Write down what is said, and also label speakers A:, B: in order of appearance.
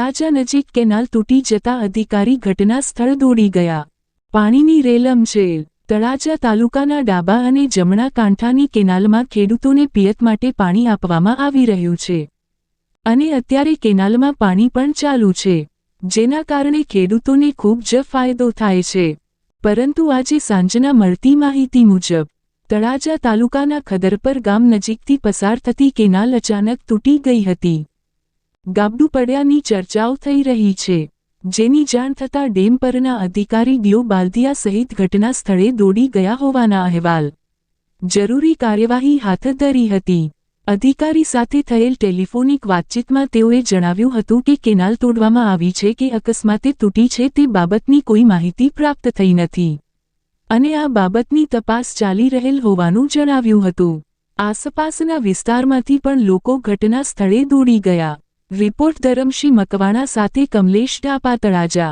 A: તળાજા નજીક કેનાલ તૂટી જતા અધિકારી ઘટના સ્થળ દોડી ગયા. પાણીની રેલમ છે તળાજા તાલુકાના ડાબા અને જમણા કાંઠાની કેનાલમાં ખેડૂતોને પિયત માટે પાણી આપવામાં આવી રહ્યું છે. અને અત્યારે કેનાલમાં પાણી પણ ચાલુ છે, જેના કારણે ખેડૂતોને ખૂબ જ ફાયદો થાય છે. પરંતુ આજે સાંજના મળતી માહિતી મુજબ, તળાજા તાલુકાના ખદરપર ગામ નજીકથી પસાર થતી કેનાલ અચાનક તૂટી ગઈ હતી. ગાબડું પડ્યાની ચર્ચાઓ થઈ રહી છે. જેની જાણ થતાં ડેમ પરના અધિકારી ડીઓ બાલદિયા સહિત ઘટના સ્થળે દોડી ગયા હોવાના અહેવાલ. જરૂરી કાર્યવાહી હાથ ધરી હતી. અધિકારી સાથે થયેલ ટેલિફોનિક વાતચીતમાં તેઓએ જણાવ્યું હતું કે કેનાલ તોડવામાં આવી છે કે અકસ્માતે તૂટી છે તે બાબતની કોઈ માહિતી પ્રાપ્ત થઈ નથી. અને આ બાબતની તપાસ ચાલી રહેલ હોવાનું જણાવ્યું હતું. આસપાસના વિસ્તારમાંથી પણ લોકો ઘટના સ્થળે દોડી ગયા. રિપોર્ટ ધરમશી મકવાણા સાથે કમલેશ ડાપા તળાજા